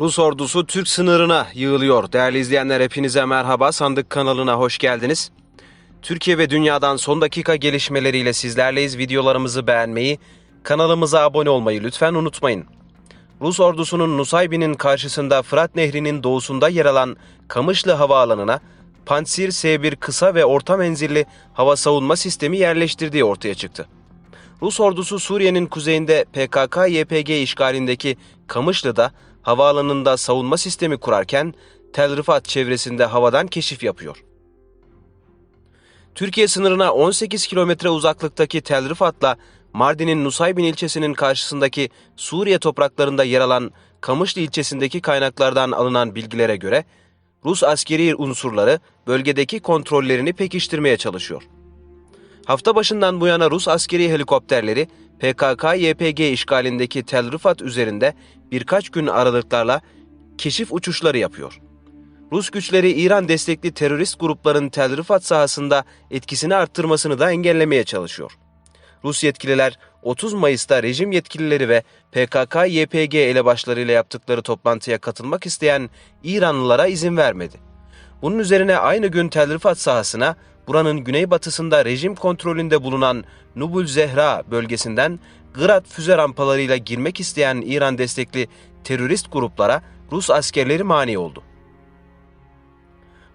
Rus ordusu Türk sınırına yığılıyor. Değerli izleyenler hepinize merhaba. Sandık kanalına hoş geldiniz. Türkiye ve dünyadan son dakika gelişmeleriyle sizlerleyiz. Videolarımızı beğenmeyi, kanalımıza abone olmayı lütfen unutmayın. Rus ordusunun Nusaybin'in karşısında Fırat Nehri'nin doğusunda yer alan Kamışlı Havaalanı'na Pansir S-1 kısa ve orta menzilli hava savunma sistemi yerleştirdiği ortaya çıktı. Rus ordusu Suriye'nin kuzeyinde PKK-YPG işgalindeki Kamışlı'da havaalanında savunma sistemi kurarken Tel Rifat çevresinde havadan keşif yapıyor. Türkiye sınırına 18 kilometre uzaklıktaki Tel Rifat'la Mardin'in Nusaybin ilçesinin karşısındaki Suriye topraklarında yer alan Kamışlı ilçesindeki kaynaklardan alınan bilgilere göre Rus askeri unsurları bölgedeki kontrollerini pekiştirmeye çalışıyor. Hafta başından bu yana Rus askeri helikopterleri PKK-YPG işgalindeki Tel Rifat üzerinde birkaç gün aralıklarla keşif uçuşları yapıyor. Rus güçleri İran destekli terörist grupların Tel Rifat sahasında etkisini arttırmasını da engellemeye çalışıyor. Rus yetkililer 30 Mayıs'ta rejim yetkilileri ve PKK-YPG elebaşlarıyla yaptıkları toplantıya katılmak isteyen İranlılara izin vermedi. Bunun üzerine aynı gün Tel Rifat sahasına buranın güneybatısında rejim kontrolünde bulunan Nubul Zehra bölgesinden Gırat füze rampalarıyla girmek isteyen İran destekli terörist gruplara Rus askerleri mani oldu.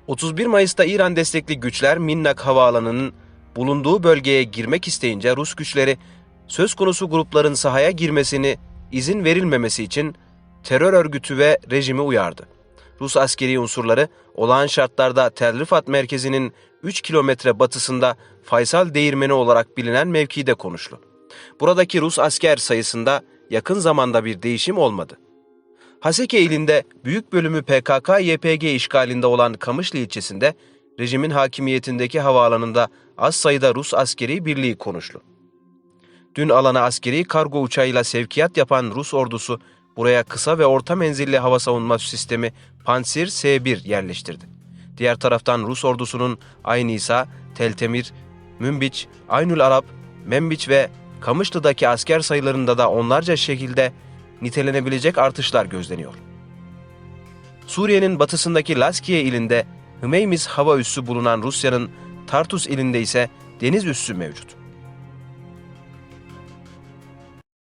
31 Mayıs'ta İran destekli güçler Minnak havaalanının bulunduğu bölgeye girmek isteyince Rus güçleri söz konusu grupların sahaya girmesini izin verilmemesi için terör örgütü ve rejimi uyardı. Rus askeri unsurları olağan şartlarda Tel Rifat merkezinin 3 kilometre batısında Faysal Değirmeni olarak bilinen mevkide konuşlu. Buradaki Rus asker sayısında yakın zamanda bir değişim olmadı. Haseke ilinde büyük bölümü PKK-YPG işgalinde olan Kamışlı ilçesinde rejimin hakimiyetindeki havaalanında az sayıda Rus askeri birliği konuşlu. Dün alana askeri kargo uçağıyla sevkiyat yapan Rus ordusu buraya kısa ve orta menzilli hava savunma sistemi Pansir S-1 yerleştirdi. Diğer taraftan Rus ordusunun Ayn İsa, Teltemir, Münbiç, Aynül Arap, Membiç ve Kamışlı'daki asker sayılarında da onlarca şekilde nitelenebilecek artışlar gözleniyor. Suriye'nin batısındaki Laskiye ilinde Hümeymiz hava üssü bulunan Rusya'nın Tartus ilinde ise deniz üssü mevcut.